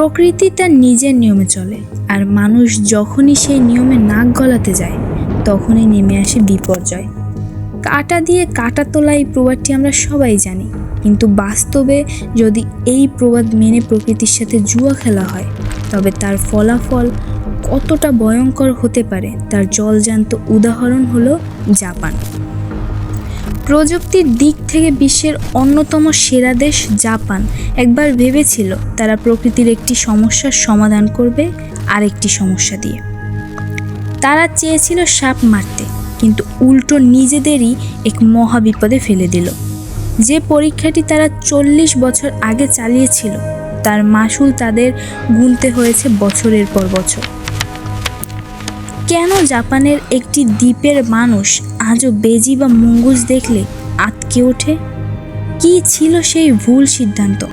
প্রকৃতি তার নিজের নিয়মে চলে, আর মানুষ যখনই সেই নিয়মে নাক গলাতে যায়, তখনই নেমে আসে বিপর্যয়। কাটা দিয়ে কাটা তোলা এই প্রবাদটি আমরা সবাই জানি, কিন্তু বাস্তবে যদি এই প্রবাদ মেনে প্রকৃতির সাথে জুয়া খেলা হয়, তবে তার ফলাফল কতটা ভয়ঙ্কর হতে পারে, তার জলজান্ত উদাহরণ হলো জাপান। প্রযুক্তির দিক থেকে বিশ্বের অন্যতম সেরা দেশ জাপান। একবার ভেবেছিল তারা প্রকৃতির একটি সমস্যার সমাধান করবে আরেকটি সমস্যা দিয়ে। তারা চেয়েছিল সাপ মারতে, কিন্তু উল্টো নিজেদেরই এক মহাবিপদে ফেলে দিল। যে পরীক্ষাটি তারা চল্লিশ বছর আগে চালিয়েছিল, তার মাসুল তাদের গুনতে হয়েছে বছরের পর বছর। কেন জাপানের একটি দ্বীপের মানুষ আজও বেজি বা মুঙ্গুস দেখলে আতকে ওঠে? কি ছিল সেই ভুল সিদ্ধান্ত?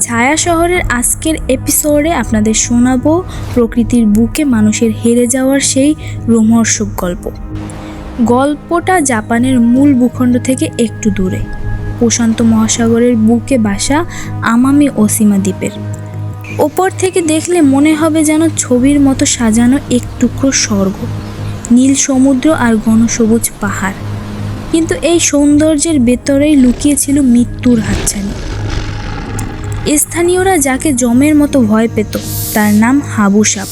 ছায়া শহরের আজকের এপিসোডে আপনাদের শোনাবো প্রকৃতির বুকে মানুষের হেরে যাওয়ার সেই রোমহর্ষক গল্প। গল্পটা জাপানের মূল ভূখণ্ড থেকে একটু দূরে, প্রশান্ত মহাসাগরের বুকে বাসা আমামি ওসিমা দ্বীপের। ওপর থেকে দেখলে মনে হবে যেন ছবির মতো সাজানো এক টুকরো স্বর্গ, নীল সমুদ্র আর ঘনসবুজ পাহাড়। কিন্তু এই সৌন্দর্যের ভেতরেই লুকিয়েছিল মৃত্যুর হাতছানি। স্থানীয়রা যাকে জমের মতো ভয় পেত, তার নাম হাবু সাপ।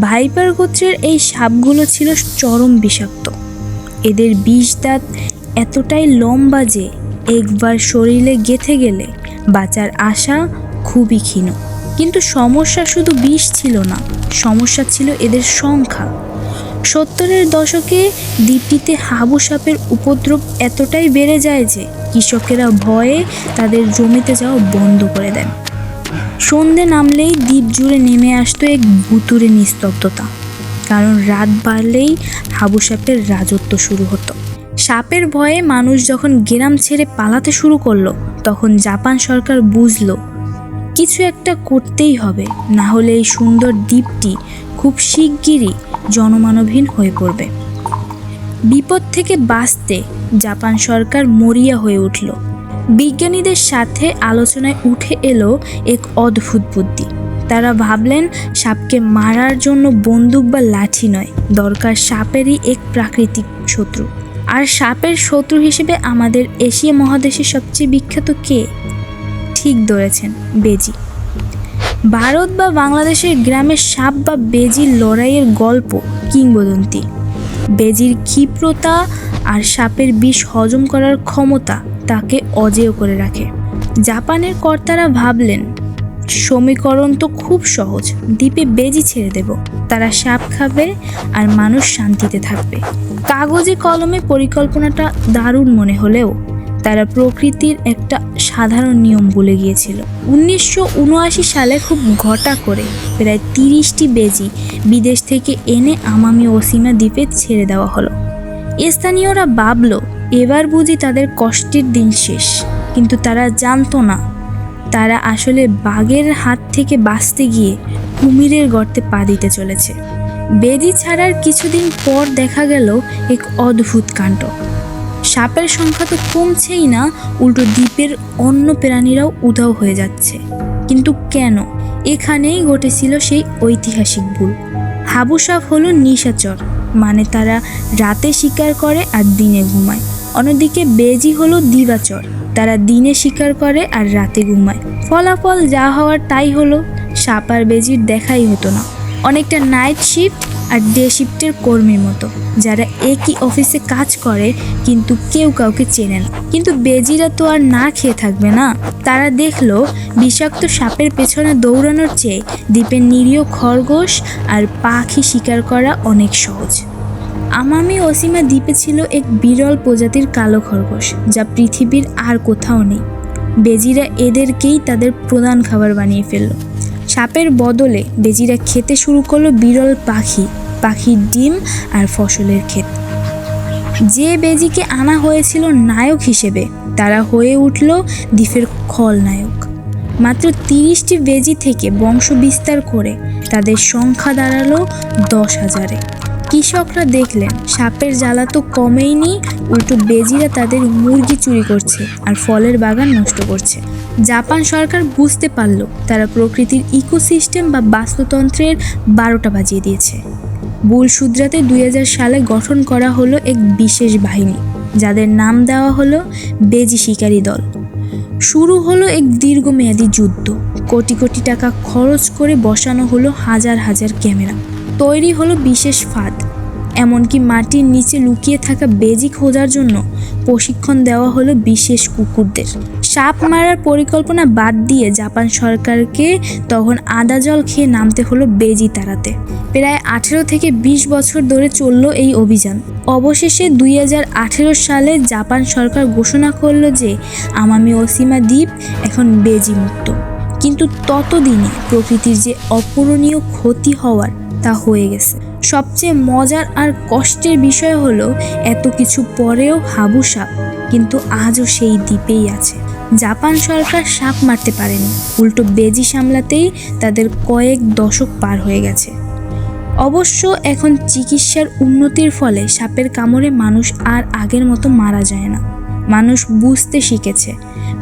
ভাইপার গোত্রের এই সাপগুলো ছিল চরম বিষাক্ত। এদের বিষ দাঁত এতটাই লম্বা যে একবার শরীরে গেথে গেলে বাঁচার আশা খুবই ক্ষীণ। কিন্তু সমস্যা শুধু বিষ ছিল না, সমস্যা ছিল এদের সংখ্যা। সত্তরের দশকে দ্বীপটিতে হাবু সাপের উপদ্রব এতটাই বেড়ে যায় যে কৃষকেরা ভয়ে তাদের জমিতে যাওয়া বন্ধ করে দেন। সন্ধে নামলেই দ্বীপ জুড়ে নেমে আসতো এক ভুতুরে নিস্তব্ধতা। কারণ রাত বাড়লেই হাবু সাপের রাজত্ব শুরু হতো। সাপের ভয়ে মানুষ যখন গ্রাম ছেড়ে পালাতে শুরু করল, তখন জাপান সরকার বুঝলো কিছু একটা করতেই হবে, না হলে এই সুন্দর দ্বীপটি খুব শিগগিরই জনমানবহীন হয়ে পড়বে। বিপদ থেকে বাঁচতে জাপান সরকার মরিয়া হয়ে উঠল। বিজ্ঞানীদের সাথে আলোচনায় উঠে এলো এক অদ্ভুত বুদ্ধি। তারা ভাবলেন, সাপকে মারার জন্য বন্দুক বা লাঠি নয়, দরকার সাপেরই এক প্রাকৃতিক শত্রু। আর সাপের শত্রু হিসেবে আমাদের এশিয়া মহাদেশের সবচেয়ে বিখ্যাত কে? ঠিক ধরেছেন, বেজি। ভারত বা বাংলাদেশের গ্রামের সাপ বা বেজির লড়াইয়ের গল্প, কিংবদন্তি। বেজির ক্ষিপ্রতা আর সাপের বিষ হজম করার ক্ষমতা তাকে অজেয় করে রাখে। জাপানের কর্তারা ভাবলেন, সমীকরণ তো খুব সহজ, দ্বীপে বেজি ছেড়ে দেব। তারা সাপ খাবে আর মানুষ শান্তিতে থাকবে। কাগজে কলমে পরিকল্পনাটা দারুণ মনে হলেও তারা প্রকৃতির একটা সাধারণ নিয়ম ভুলে গিয়েছিল। উনিশশো উনআশি সালে খুব ঘটা করে প্রায় তিরিশটি বেজি বিদেশ থেকে এনে আমামি ওসিমা দ্বীপে ছেড়ে দেওয়া হলো। স্থানীয়রা ভাবল, এবার বুঝি তাদের কষ্টের দিন শেষ। কিন্তু তারা জানতো না, তারা আসলে বাঘের হাত থেকে বাঁচতে গিয়ে কুমিরের গর্তে পা দিতে চলেছে। বেদি ছাড়ার কিছুদিন পর দেখা গেল এক অদ্ভুত কাণ্ড। সাপের সংখ্যা তো কমছেই না, উল্টো দ্বীপের অন্য প্রাণীরাও উধাও হয়ে যাচ্ছে। কিন্তু কেন? এখানেই ঘটেছিল সেই ঐতিহাসিক ভুল। হাবু সাপ হলো নিশাচর মানে তারা রাতে শিকার করে আর দিনে ঘুমায়। অন্যদিকে বেজি হলো দিবাচর, তারা দিনে শিকার করে আর রাতে ঘুমায়। ফলাফল যা হওয়ার তাই হলো, সাপ আর বেজির দেখাই হতো না। অনেকটা নাইট শিফট আর ডে শিফটের কর্মীর মতো। যারা একই অফিসে কাজ করে, কিন্তু কেউ কাউকে চেনে না। কিন্তু বেজিরা তো আর না খেয়ে থাকবে না। তারা দেখল, বিষাক্ত সাপের পেছনে দৌড়ানোর চেয়ে দ্বীপের নিরীহ খরগোশ আর পাখি শিকার করা অনেক সহজ। আমামি ওসিমা দ্বীপে ছিল এক বিরল প্রজাতির কালো খরগোশ, যা পৃথিবীর আর কোথাও নেই। বেজিরা এদেরকেই তাদের প্রধান খাবার বানিয়ে ফেলল। সাপের বদলে বেজিরা খেতে শুরু করল বিরল পাখি, পাখির ডিম আর ফসলের ক্ষেত। যে বেজিকে আনা হয়েছিল নায়ক হিসেবে, তারা হয়ে উঠল দ্বীপের খলনায়ক মাত্র তিরিশটি বেজি থেকে বংশ বিস্তার করে তাদের সংখ্যা দাঁড়াল দশ হাজারে। কৃষকরা দেখলেন, সাপের জ্বালা তো কমেইনি, উল্টো বেজিরা তাদের মুরগি চুরি করছে আর ফলের বাগান নষ্ট করছে। জাপান সরকার বুঝতে পারল, তারা প্রকৃতির ইকোসিস্টেম বা বাস্তুতন্ত্রের বারোটা বাজিয়ে দিয়েছে। ভুল শুধরাতে দুই সালে গঠন করা হলো এক বিশেষ বাহিনী, যাদের নাম দেওয়া হলো বেজি শিকারী দল। শুরু হলো এক দীর্ঘমেয়াদী যুদ্ধ, কোটি কোটি টাকা খরচ করে বসানো হলো হাজার হাজার ক্যামেরা। তৈরি হলো বিশেষ ফাঁদ। এমনকি মাটির নিচে লুকিয়ে থাকা বেজি খোঁজার জন্য প্রশিক্ষণ দেওয়া হলো বিশেষ কুকুরদের। সাপ মারার পরিকল্পনা বাদ দিয়ে জাপান সরকারকে তখন আদা জল খেয়ে নামতে হলো বেজি তাড়াতে। প্রায় আঠেরো থেকে বিশ বছর ধরে চলল এই অভিযান। অবশেষে দুই হাজার আঠেরো সালে জাপান সরকার ঘোষণা করল যে আমামি ওসিমা দ্বীপ এখন বেজি মুক্ত কিন্তু ততদিনে প্রকৃতির যে অপূরণীয় ক্ষতি হওয়ার তা হয়ে গেছে। সবচেয়ে মজার আর কষ্টের বিষয় হলো, এত কিছু পরেও হাবু সাপ কিন্তু আজও সেই দ্বীপেই আছে। জাপান সরকার সাপ মারতে পারেনি। উল্টো বেজি সামলাতেই তাদের কয়েক দশক পার হয়ে গেছে। অবশ্য এখন চিকিৎসার উন্নতির ফলে সাপের কামড়ে মানুষ আর আগের মতো মারা যায় না। মানুষ বুঝতে শিখেছে,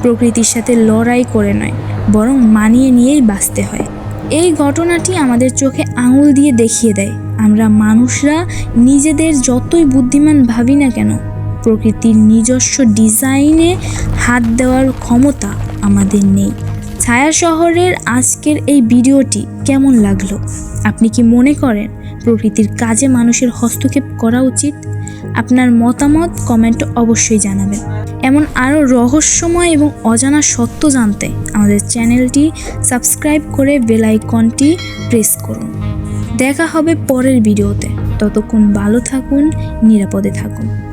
প্রকৃতির সাথে লড়াই করে নয়, বরং মানিয়ে নিয়েই বাঁচতে হয়। এই ঘটনাটি আমাদের চোখে আঙুল দিয়ে দেখিয়ে দেয়। আমরা মানুষরা নিজেদের যতই বুদ্ধিমান ভাবি না কেন, প্রকৃতির নিজস্ব ডিজাইনে হাত দেওয়ার ক্ষমতা আমাদের নেই। ছায়া শহরের আজকের এই ভিডিওটি কেমন লাগল? আপনি কি মনে করেন প্রকৃতির কাজে মানুষের হস্তক্ষেপ করা উচিত? আপনার মতামত কমেন্ট অবশ্যই জানাবেন। এমন আরও রহস্যময় এবং অজানা সত্য জানতে আমাদের চ্যানেলটি সাবস্ক্রাইব করে বেলাইকনটি প্রেস করুন। দেখা হবে পরের ভিডিওতে। ততক্ষণ ভালো থাকুন, নিরাপদে থাকুন।